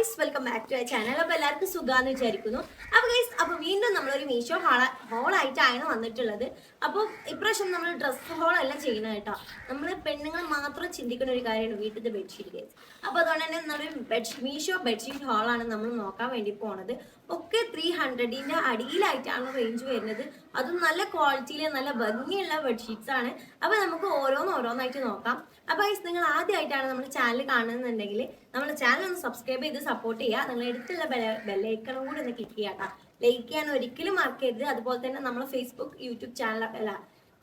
Guys welcome back to channel അപ്പൊ എല്ലാവർക്കും സുഖാന്ന് വിചാരിക്കുന്നു. അപ്പൊ ഗൈസ് അപ്പൊ വീണ്ടും നമ്മളൊരു മീഷോ ഹാള ഹോളായിട്ടാണ് വന്നിട്ടുള്ളത്. അപ്പോൾ ഇപ്രാവശ്യം നമ്മൾ ഡ്രസ് ഹോൾ അല്ല ചെയ്യുന്നത് കേട്ടോ. നമ്മൾ പെണ്ണുങ്ങൾ മാത്രം ചിന്തിക്കുന്ന ഒരു കാര്യമാണ് വീട്ടിലത്തെ ബെഡ്ഷീറ്റ് ഗൈസ് അപ്പൊ അതുകൊണ്ട് തന്നെ നമ്മളൊരു ബെഡ്ഷീറ്റ് മീഷോ ബെഡ്ഷീറ്റ് ഹോളാണ് നമ്മൾ നോക്കാൻ വേണ്ടി പോണത്. ഒക്കെ ത്രീ ഹൺഡ്രഡിന്റെ അടിയിലായിട്ടാണ് റേഞ്ച് വരുന്നത്. അതും നല്ല ക്വാളിറ്റിയിൽ നല്ല ഭംഗിയുള്ള ബെഡ്ഷീറ്റ്സ് ആണ്. അപ്പൊ നമുക്ക് ഓരോന്ന് ഓരോന്നായിട്ട് നോക്കാം. അപ്പൊ ഗൈസ് നിങ്ങൾ ആദ്യമായിട്ടാണ് നമ്മുടെ ചാനൽ കാണുന്നുണ്ടെങ്കിൽ നമ്മുടെ ചാനൽ ഒന്ന് സബ്സ്ക്രൈബ് ചെയ്ത് സപ്പോർട്ട് ചെയ്യുക. നിങ്ങൾ എടുത്തുള്ള ബെല്ലൈക്കണം കൂടി ഒന്ന് ക്ലിക്ക് ചെയ്യാം ലൈക്ക് ചെയ്യാൻ ഒരിക്കലും മറക്കരുത്. അതുപോലെ തന്നെ നമ്മൾ ഫേസ്ബുക്ക് യൂട്യൂബ് ചാനൽ അല്ല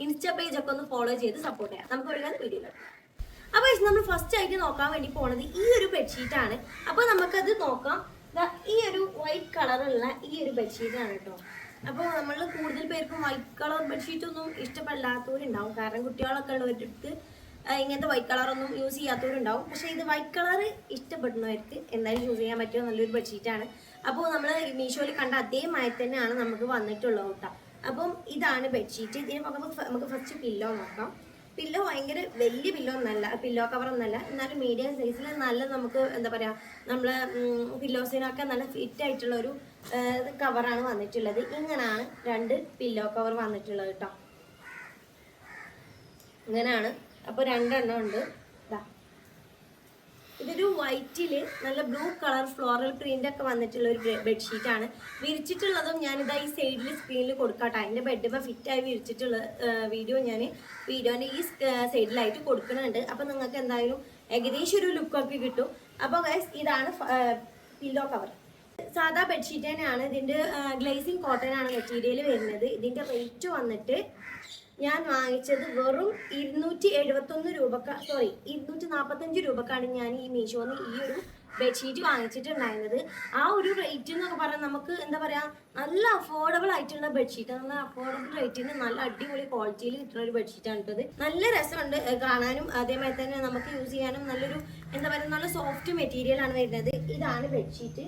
ഇൻസ്റ്റാ പേജ് ഒക്കെ ഒന്ന് ഫോളോ ചെയ്ത് സപ്പോർട്ട് ചെയ്യാം നമുക്ക് ഒരുപാട് വീഡിയോ അപ്പൊ guys, നമ്മൾ ഫസ്റ്റ് ആയിട്ട് നോക്കാൻ വേണ്ടി പോണത് ഈ ഒരു ബെഡ്ഷീറ്റ് ആണ്. അപ്പൊ നമുക്കത് നോക്കാം. ഈ ഒരു വൈറ്റ് കളറുള്ള ഈ ഒരു ബെഡ്ഷീറ്റ് ആണ് കേട്ടോ. അപ്പോൾ നമ്മൾ കൂടുതൽ പേർക്കും വൈറ്റ് കളർ ബെഡ്ഷീറ്റ് ഒന്നും ഇഷ്ടപ്പെടാത്തവരുണ്ടാവും കാരണം കുട്ടികളൊക്കെ ഉള്ളവർക്ക് ഇങ്ങനത്തെ വൈറ്റ് കളർ ഒന്നും യൂസ് ചെയ്യാത്തവരുണ്ടാവും. പക്ഷേ ഇത് വൈറ്റ് കളർ ഇഷ്ടപ്പെടുന്നവർക്ക് എന്തായാലും യൂസ് ചെയ്യാൻ പറ്റിയ നല്ലൊരു ബെഡ്ഷീറ്റാണ് അപ്പോൾ നമ്മൾ മീഷോയിൽ കണ്ട അതേ മായി തന്നെയാണ് നമുക്ക് വന്നിട്ടുള്ളത് കേട്ടോ. അപ്പം ഇതാണ് ബെഡ്ഷീറ്റ് ഇതിന് നമുക്ക് നമുക്ക് ഫസ്റ്റ് പില്ലോ നോക്കാം. പില്ലോ ഭയങ്കര വലിയ പില്ലോ ഒന്നല്ല പില്ലോ കവർ ഒന്നല്ല. എന്നാലും മീഡിയം സൈസിൽ നല്ല നമുക്ക് എന്താ പറയുക നമ്മളെ പില്ലോസിനൊക്കെ നല്ല ഫിറ്റ് ആയിട്ടുള്ള ഒരു കവറാണ് വന്നിട്ടുള്ളത്. ഇങ്ങനെയാണ് രണ്ട് പില്ലോ കവർ വന്നിട്ടുള്ളത് കേട്ടോ ഇങ്ങനെയാണ് അപ്പോൾ രണ്ടെണ്ണം ഉണ്ട്. ഇതൊരു വൈറ്റിൽ നല്ല ബ്ലൂ കളർ ഫ്ലോറൽ പ്രിന്റ് ഒക്കെ വന്നിട്ടുള്ള ഒരു ബെഡ്ഷീറ്റ് ആണ്. വിരിച്ചിട്ടുള്ളതും ഞാനിതാ ഈ സൈഡിൽ സ്ക്രീനിൽ കൊടുക്കാട്ടെ. ബെഡ് ഫിറ്റ് ആയി വിരിച്ചിട്ടുള്ള വീഡിയോ ഞാൻ വീഡിയോന്റെ ഈ സൈഡിലായിട്ട് കൊടുക്കുന്നുണ്ട്. അപ്പൊ നിങ്ങൾക്ക് എന്തായാലും ഏകദേശം ഒരു ലുക്കൊക്കെ കിട്ടും. അപ്പോൾ ഗൈസ് ഇതാണ് പില്ലോ കവർ സാധാ ബെഡ്ഷീറ്റ് തന്നെയാണ്. ഇതിന്റെ ഗ്ലേസിങ് കോട്ടൺ ആണ് മെറ്റീരിയൽ വരുന്നത്. ഇതിന്റെ റേറ്റ് വന്നിട്ട് ഞാൻ വാങ്ങിച്ചത് വെറും ഇരുന്നൂറ്റി എഴുപത്തൊന്ന് രൂപക്ക സോറി ഇരുന്നൂറ്റി നാൽപ്പത്തഞ്ച് രൂപക്കാണ് ഞാൻ ഈ മീഷോന്ന് ഈ ഒരു ബെഡ്ഷീറ്റ് വാങ്ങിച്ചിട്ടുണ്ടായിരുന്നത്. ആ ഒരു റേറ്റ് എന്നൊക്കെ പറഞ്ഞാൽ നമുക്ക് എന്താ പറയാ നല്ല അഫോർഡബിൾ ആയിട്ടുള്ള ബെഡ്ഷീറ്റ് നല്ല അഫോർഡബിൾ റേറ്റിന് നല്ല അടിപൊളി ക്വാളിറ്റിയിൽ കിട്ടുന്ന ഒരു ബെഡ്ഷീറ്റാണ് ഇട്ടത് നല്ല രസമുണ്ട് കാണാനും. അതേമാതിരി തന്നെ നമുക്ക് യൂസ് ചെയ്യാനും നല്ലൊരു എന്താ പറയുക നല്ല സോഫ്റ്റ് മെറ്റീരിയൽ ആണ് വരുന്നത്. ഇതാണ് ബെഡ്ഷീറ്റ്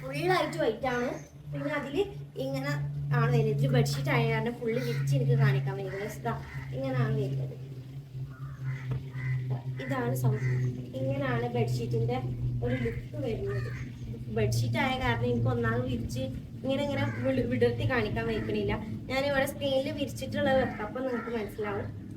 ഫുള്ളായിട്ട് വൈറ്റ് ആണ്. പിന്നെ അതിൽ ഇങ്ങനെ ആണ് വരുന്നത് ഇത് ബെഡ്ഷീറ്റ് ആയ കാരണം ഫുള്ള് വിരിച്ച് എനിക്ക് കാണിക്കാൻ വരുന്നത് ഇങ്ങനെയാണ് വരുന്നത്. ഇതാണ് ഇങ്ങനെയാണ് ബെഡ്ഷീറ്റിന്റെ ഒരു ലുക്ക് വരുന്നത്. ബെഡ്ഷീറ്റ് ആയ കാരണം എനിക്ക് ഒന്നാമത് വിരിച്ച് ഇങ്ങനെ ഇങ്ങനെ വിടർത്തി കാണിക്കാൻ വയ്ക്കണില്ല. ഞാൻ ഇവിടെ സ്ക്രീനിൽ വിരിച്ചിട്ടുള്ളത് വെക്കാം അപ്പം നിങ്ങൾക്ക് മനസ്സിലാവും.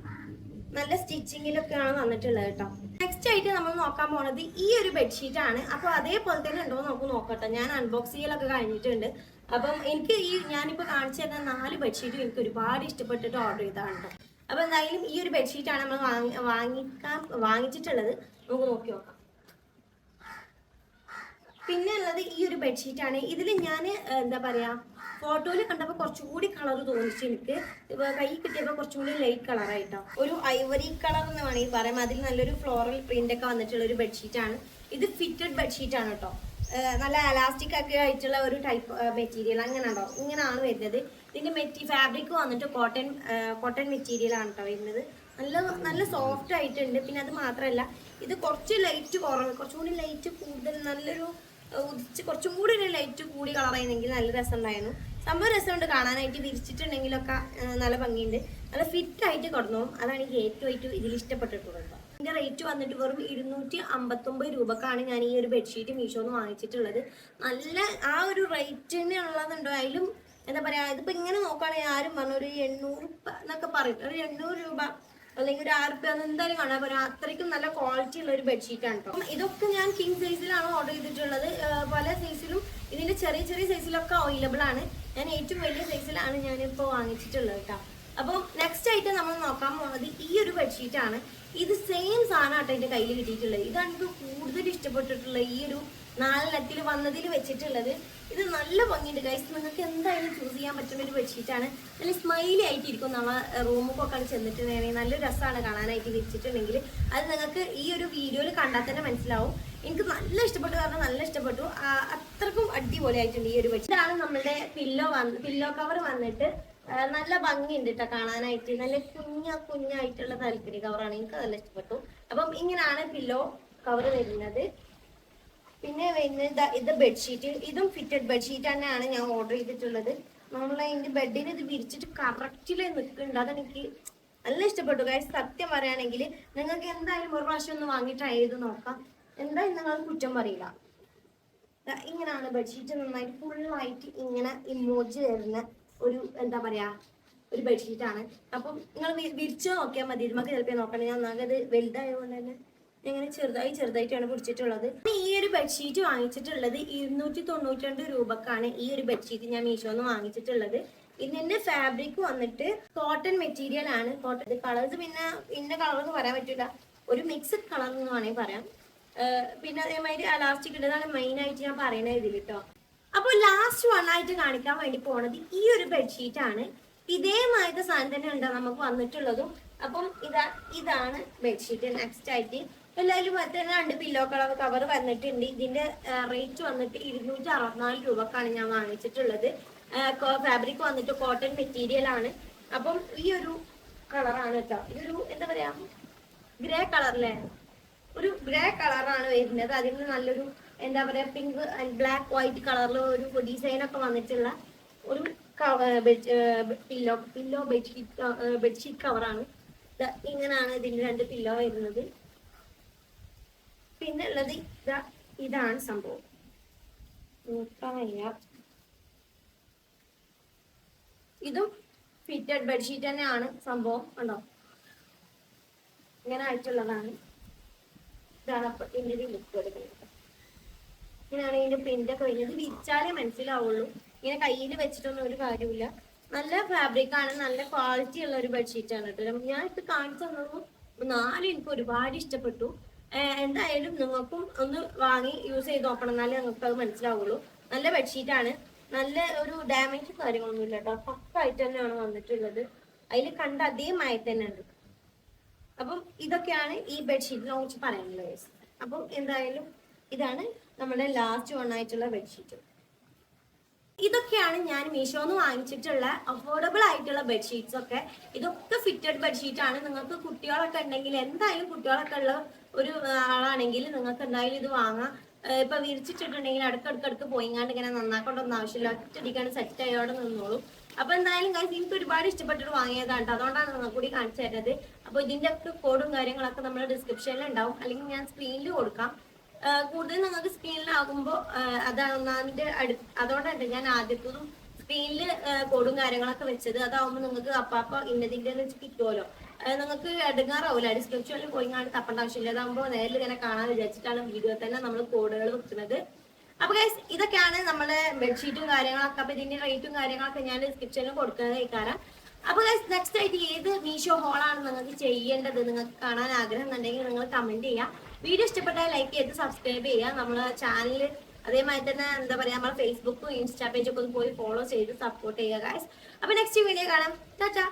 നല്ല സ്റ്റിച്ചിങ്ങിലൊക്കെയാണ് വന്നിട്ടുള്ളത് കേട്ടോ. നെക്സ്റ്റ് ആയിട്ട് നമ്മൾ നോക്കാൻ പോണത് ഈ ഒരു ബെഡ്ഷീറ്റ് ആണ്. അപ്പൊ അതേപോലെ തന്നെ ഉണ്ടോ നമുക്ക് നോക്കട്ടെ. ഞാൻ അൺബോക്സ് ചെയ്യലൊക്കെ കഴിഞ്ഞിട്ടുണ്ട്. അപ്പം എനിക്ക് ഈ ഞാനിപ്പോ കാണിച്ചു തന്ന നാല് ബെഡ്ഷീറ്റും എനിക്ക് ഒരുപാട് ഇഷ്ടപ്പെട്ടിട്ട് ഓർഡർ ചെയ്തതാണ് കേട്ടോ. അപ്പൊ എന്തായാലും ഈ ഒരു ബെഡ്ഷീറ്റ് ആണ് നമ്മൾ വാങ്ങി വാങ്ങിക്കാൻ വാങ്ങിച്ചിട്ടുള്ളത്. നമുക്ക് നോക്കി നോക്കാം. പിന്നെ ഉള്ളത് ഈ ഒരു ബെഡ്ഷീറ്റ് ആണ്. ഇതിൽ ഞാൻ എന്താ പറയാ ഫോട്ടോയിൽ കണ്ടപ്പോൾ കുറച്ചുകൂടി കളർ തോന്നിച്ചു എനിക്ക്. കൈ കിട്ടിയപ്പോൾ കുറച്ചുകൂടി ലൈറ്റ് കളറായിട്ടോ ഒരു ഐവറി കളർ എന്ന് വേണമെങ്കിൽ പറയാം. അതിൽ നല്ലൊരു ഫ്ലോറൽ പ്രിന്റ് ഒക്കെ വന്നിട്ടുള്ള ഒരു ബെഡ്ഷീറ്റ് ആണ്. ഇത് ഫിറ്റഡ് ബെഡ്ഷീറ്റ് ആണ് കേട്ടോ നല്ല അലാസ്റ്റിക് ഒക്കെ ആയിട്ടുള്ള ഒരു ടൈപ്പ് മെറ്റീരിയൽ അങ്ങനെ ഉണ്ടോ? ഇങ്ങനെയാണ് വരുന്നത്. ഇതിന്റെ മെറ്റി ഫാബ്രിക് വന്നിട്ട് കോട്ടൺ കോട്ടൺ മെറ്റീരിയൽ ആണ് കേട്ടോ വരുന്നത്. നല്ല നല്ല സോഫ്റ്റ് ആയിട്ടുണ്ട്. പിന്നെ അത് മാത്രമല്ല ഇത് കുറച്ച് ലൈറ്റ് കുറവ്. കുറച്ചുകൂടി ലൈറ്റ് കൂടുതൽ നല്ലൊരു ഉദിച്ച് കുറച്ചും കൂടി ഒരു ലൈറ്റ് കൂടി കളറായിരുന്നെങ്കിൽ നല്ല രസം രസമുണ്ടായിരുന്നു സംഭവം രസമുണ്ട്. കാണാനായിട്ട് വിരിച്ചിട്ടുണ്ടെങ്കിലൊക്കെ നല്ല ഭംഗിയുണ്ട്. നല്ല ഫിറ്റ് ആയിട്ട് കിടന്നു അതാണ് എനിക്ക് ഏറ്റവും ഇതിൽ ഇഷ്ടപ്പെട്ടിട്ടുള്ളത്. ഇതിന്റെ റേറ്റ് വന്നിട്ട് വെറും ഇരുന്നൂറ്റി അമ്പത്തൊമ്പത് രൂപക്കാണ് ഞാൻ ഈ ഒരു ബെഡ്ഷീറ്റ് മീഷോന്ന് വാങ്ങിച്ചിട്ടുള്ളത്. നല്ല ആ ഒരു റേറ്റിന് ഉള്ളതുണ്ടോ? അതിലും എന്താ പറയാ ഇതിപ്പോ ഇങ്ങനെ നോക്കുകയാണെങ്കിൽ ആരും പറഞ്ഞു ഒരു എണ്ണൂറ് എന്നൊക്കെ പറയും. ഒരു എണ്ണൂറ് രൂപ അല്ലെങ്കിൽ ഒരു ആറ് രൂപ എന്തായാലും കാണാൻ പറയാം അത്രയ്ക്കും നല്ല ക്വാളിറ്റി ഉള്ള ഒരു ബെഡ്ഷീറ്റ് ആണ് കേട്ടോ ഇതൊക്കെ ഞാൻ കിങ് സൈസിലാണ് ഓർഡർ ചെയ്തിട്ടുള്ളത്. പല സൈസിലും ഇതിന്റെ ചെറിയ ചെറിയ സൈസിലൊക്കെ അവൈലബിൾ ആണ്. ഞാൻ ഏറ്റവും വലിയ സൈസിലാണ് ഞാനിപ്പോൾ വാങ്ങിച്ചിട്ടുള്ളത് കേട്ടോ അപ്പോൾ നെക്സ്റ്റ് ആയിട്ട് നമ്മൾ നോക്കാൻ പോകുന്നത് ഈ ഒരു ബെഡ്ഷീറ്റ് ആണ്. ഇത് സെയിം സാധനമാട്ടോ എന്റെ കയ്യിൽ കിട്ടിയിട്ടുള്ളത്. ഇതാണ് എനിക്ക് കൂടുതൽ ഇഷ്ടപ്പെട്ടിട്ടുള്ള ഈ ഒരു നാലെണ്ണത്തിൽ വന്നതിൽ വെച്ചിട്ടുള്ളത്. ഇത് നല്ല ഭംഗിയുണ്ട്. ഗൈസ് നിങ്ങൾക്ക് എന്തായാലും ചൂസ് ചെയ്യാൻ പറ്റുന്ന ഒരു ബെഡ്ഷീറ്റ് ആണ്. നല്ല സ്മൈലി ആയിട്ടിരിക്കും നമ്മൾ റൂമൊക്കെ ചെന്നിട്ടുണ്ടെങ്കിൽ നല്ല രസമാണ് കാണാനായിട്ട് വെച്ചിട്ടുണ്ടെങ്കിൽ അത് നിങ്ങൾക്ക് ഈ ഒരു വീഡിയോയിൽ കണ്ടാൽ തന്നെ മനസ്സിലാവും. എനിക്ക് നല്ല ഇഷ്ടപ്പെട്ടു കാരണം നല്ല ഇഷ്ടപ്പെട്ടു. അത്രക്കും അടിപൊളിയായിട്ടുണ്ട് ഈ ഒരു ബെഡ്ഷീറ്റ് ഇതാണ് നമ്മളുടെ പില്ലോ വന്ന് പില്ലോ കവർ വന്നിട്ട് നല്ല ഭംഗിയുണ്ട് കേട്ടോ കാണാനായിട്ട്. നല്ല കുഞ്ഞ കുഞ്ഞായിട്ടുള്ള താല്പര്യ കവറാണ് എനിക്ക് നല്ല ഇഷ്ടപ്പെട്ടു. അപ്പം ഇങ്ങനെയാണ് പില്ലോ കവർ വരുന്നത്. പിന്നെ വരുന്നത് ഇതാ ബെഡ്ഷീറ്റ് ഇതും ഫിറ്റഡ് ബെഡ്ഷീറ്റ് തന്നെയാണ് ഞാൻ ഓർഡർ ചെയ്തിട്ടുള്ളത്. നമ്മൾ അതിന്റെ ബെഡിന് ഇത് വിരിച്ചിട്ട് കറക്റ്റിൽ നിൽക്കുന്നുണ്ട്. അതെനിക്ക് നല്ല ഇഷ്ടപ്പെട്ടു. കാര്യം സത്യം പറയുകയാണെങ്കിൽ നിങ്ങൾക്ക് എന്തായാലും ഒരു പ്രാവശ്യം ഒന്ന് വാങ്ങി ട്രൈ ചെയ്ത് നോക്കാം. എന്തായാലും നിങ്ങൾ കുറ്റം പറയില്ല. ഇങ്ങനെയാണ് ബെഡ്ഷീറ്റ് നന്നായിട്ട് ഫുള്ളായിട്ട് ഇങ്ങനെ ഇമോജി വരുന്ന ഒരു എന്താ പറയാ ഒരു ബെഡ്ഷീറ്റ് ആണ്. അപ്പം നിങ്ങൾ വിരിച്ച് നോക്കിയാൽ മതി. നമുക്ക് ചിലപ്പോൾ നോക്കണേ ഞാൻ ഒന്നാമത് വലുതായതുകൊണ്ട് തന്നെ ഇങ്ങനെ ചെറുതായി ചെറുതായിട്ടാണ് പിടിച്ചിട്ടുള്ളത്. ഈ ഒരു ബെഡ്ഷീറ്റ് വാങ്ങിച്ചിട്ടുള്ളത് ഇരുന്നൂറ്റി തൊണ്ണൂറ്റി രണ്ട് രൂപക്കാണ് ഈ ഒരു ബെഡ്ഷീറ്റ് ഞാൻ മീഷോന്ന് വാങ്ങിച്ചിട്ടുള്ളത്. ഇതിന്റെ ഫാബ്രിക് വന്നിട്ട് കോട്ടൺ മെറ്റീരിയൽ ആണ്. കോട്ടൺ കളേഴ്സ് പിന്നെ ഇന്ന കളർ എന്ന് പറയാൻ പറ്റില്ല ഒരു മിക്സഡ് കളർ എന്ന് വേണമെങ്കിൽ പറയാം. പിന്നെ അതേമാതിരി അലാസ്റ്റിക് ഇട്ടതാണ് മെയിൻ ആയിട്ട് ഞാൻ പറയുന്നത് ഇതിൽ കേട്ടോ അപ്പോൾ ലാസ്റ്റ് വൺ ആയിട്ട് കാണിക്കാൻ വേണ്ടി പോണത് ഈ ഒരു ബെഡ്ഷീറ്റ് ആണ്. ഇതേമായിട്ട് സാധനം തന്നെ ഉണ്ടോ നമുക്ക് വന്നിട്ടുള്ളതും. അപ്പം ഇതാ ഇതാണ് ബെഡ്ഷീറ്റ് നെക്സ്റ്റ് ആയിട്ട്. എല്ലാവരും മറ്റേ രണ്ട് പില്ലോ കളർ കവർ വന്നിട്ടുണ്ട്. ഇതിന്റെ റേറ്റ് വന്നിട്ട് ഇരുന്നൂറ്റി അറുപത്തിനാല് രൂപക്കാണ് ഞാൻ വാങ്ങിച്ചിട്ടുള്ളത്. ഫാബ്രിക് വന്നിട്ട് കോട്ടൺ മെറ്റീരിയൽ ആണ്. അപ്പം ഈ ഒരു കളറാണ് കേട്ടോ. ഇതൊരു എന്താ പറയാ ഗ്രേ കളറിലെ ഒരു ഗ്രേ കളറാണ് വരുന്നത്. അതിന് നല്ലൊരു എന്താ പറയാ പിങ്ക് ആൻഡ് ബ്ലാക്ക് വൈറ്റ് കളറിൽ ഒരു ഡിസൈൻ ഒക്കെ വന്നിട്ടുള്ള ഒരു പില്ലോ പില്ലോ ബെഡ്ഷീറ്റ് ബെഡ്ഷീറ്റ് കവറാണ് ഇങ്ങനെയാണ് ഇതിന്റെ രണ്ട് പില്ലോ വരുന്നത്. പിന്നെ ഉള്ളത് ഇതാ ഇതാണ് സംഭവം. ഇതും ഫിറ്റഡ് ബെഡ്ഷീറ്റ് തന്നെയാണ് സംഭവം ഉണ്ടോ ഇങ്ങനെ ആയിട്ടുള്ളതാണ്. ഇതാണ് അപ്പൊ ഇതിന്റെ ലുക്ക് എടുക്കുന്നത്. ഇങ്ങനെയാണ് ഇതിന്റെ പ്രിന്റ് ഒക്കെ വരുന്നത് വിരിച്ചാലേ മനസ്സിലാവുള്ളൂ. ഇങ്ങനെ കയ്യിൽ വെച്ചിട്ടൊന്നും ഒരു കാര്യമില്ല നല്ല ഫാബ്രിക് ആണ്. നല്ല ക്വാളിറ്റി ഉള്ള ഒരു ബെഡ്ഷീറ്റ് ആണ് കേട്ടോ. ഞാൻ ഇത് കാണിച്ചു തന്നു നാല് എനിക്ക് ഒരുപാട് ഇഷ്ടപ്പെട്ടു. എന്തായാലും നിങ്ങൾക്കും ഒന്ന് വാങ്ങി യൂസ് ചെയ്ത് നോക്കണം എന്നാലേ നിങ്ങൾക്ക് അത് മനസ്സിലാവുള്ളൂ. നല്ല ബെഡ്ഷീറ്റ് ആണ്. നല്ല ഒരു ഡാമേജ് കാര്യങ്ങളൊന്നും ഇല്ല കേട്ടോ. പക്കായിട്ട് തന്നെയാണ് വന്നിട്ടുള്ളത്. അതിൽ കണ്ട അതേ മയത്ത് തന്നെ ഉണ്ട്. അപ്പം ഇതൊക്കെയാണ് ഈ ബെഡ്ഷീറ്റിനെ കുറിച്ച് പറയാനുള്ളത്. അപ്പം എന്തായാലും ഇതാണ് നമ്മുടെ ലാസ്റ്റ് വൺ ആയിട്ടുള്ള ബെഡ്ഷീറ്റ് ഇതൊക്കെയാണ് ഞാൻ മീഷോന്ന് വാങ്ങിച്ചിട്ടുള്ള അഫോർഡബിൾ ആയിട്ടുള്ള ബെഡ്ഷീറ്റ്സ് ഒക്കെ. ഇതൊക്കെ ഫിറ്റഡ് ബെഡ്ഷീറ്റ് ആണ്. നിങ്ങൾക്ക് കുട്ടികളൊക്കെ ഉണ്ടെങ്കിൽ എന്തായാലും കുട്ടികളൊക്കെ ഉള്ള ഒരു ആളാണെങ്കിൽ നിങ്ങൾക്ക് എന്തായാലും ഇത് വാങ്ങാം. ഇപ്പൊ വിരിച്ചിട്ടിട്ടുണ്ടെങ്കിൽ അടുക്കടുക്കടുക്ക് പോയിങ്ങാണ്ട് ഇങ്ങനെ നന്നാക്കൊണ്ടൊന്നും ആവശ്യമില്ല. ഒറ്റടിക്കാണ് സെറ്റ് ആയോടെ നിന്നോളൂ. അപ്പൊ എന്തായാലും കാര്യം എനിക്ക് ഒരുപാട് ഇഷ്ടപ്പെട്ടിട്ട് വാങ്ങിയതാണ്. അതുകൊണ്ടാണ് നിങ്ങൾ കൂടി കാണിച്ചു തരുന്നത്. അപ്പൊ ഇതിന്റെ ഒക്കെ കോഡും കാര്യങ്ങളൊക്കെ നമ്മുടെ ഡിസ്ക്രിപ്ഷനിൽ ഉണ്ടാവും. അല്ലെങ്കിൽ ഞാൻ സ്ക്രീനിൽ കൊടുക്കാം. കൂടുതൽ നിങ്ങൾക്ക് സ്ക്രീനിലാകുമ്പോൾ അതാണ് ഒന്നാമിന്റെ അടു അതോടെ ഞാൻ ആദ്യത്തതും സ്ക്രീനിൽ കോഡും കാര്യങ്ങളൊക്കെ വെച്ചത്. അതാവുമ്പോൾ നിങ്ങൾക്ക് അപ്പാപ്പ ഇന്നതിന്റെ വെച്ച് കിട്ടുമല്ലോ നിങ്ങൾക്ക് എടുങ്ങാറാവില്ല ഡിസ്ക്രിപ്ഷനിൽ പോയി കാണാൻ തപ്പേണ്ട ആവശ്യമില്ല. അതാകുമ്പോൾ നേരിൽ ഇങ്ങനെ കാണാൻ വിചാരിച്ചിട്ടാണ് വീഡിയോ തന്നെ നമ്മൾ കോഡുകൾ വെക്കുന്നത്. അപ്പൊ ഗൈസ് ഇതൊക്കെയാണ് നമ്മുടെ ബെഡ്ഷീറ്റും കാര്യങ്ങളൊക്കെ. അപ്പൊ ഇതിന്റെ റേറ്റും കാര്യങ്ങളൊക്കെ ഞാൻ ഡിസ്ക്രിപ്ഷനിൽ കൊടുക്കുന്നത് കാരണം അപ്പൊ ഗൈസ് നെക്സ്റ്റ് ആയിട്ട് ഏത് മീഷോ ഹോളാണ് നിങ്ങൾക്ക് ചെയ്യേണ്ടത്? നിങ്ങൾക്ക് കാണാൻ ആഗ്രഹം ഉണ്ടെങ്കിൽ നിങ്ങൾ കമന്റ് ചെയ്യാം. വീഡിയോ ഇഷ്ടപ്പെട്ടാൽ ലൈക്ക് ചെയ്ത് സബ്സ്ക്രൈബ് ചെയ്യുക. നമ്മളെ ചാനൽ അതേമാതിരി തന്നെ എന്താ പറയാ നമ്മുടെ ഫേസ്ബുക്കും ഇൻസ്റ്റാ പേജൊക്കെ ഒന്ന് പോയി ഫോളോ ചെയ്ത് സപ്പോർട്ട് ചെയ്യുക ഗായ്സ് അപ്പൊ നെക്സ്റ്റ് വീഡിയോ കാണാം. ടാറ്റാ.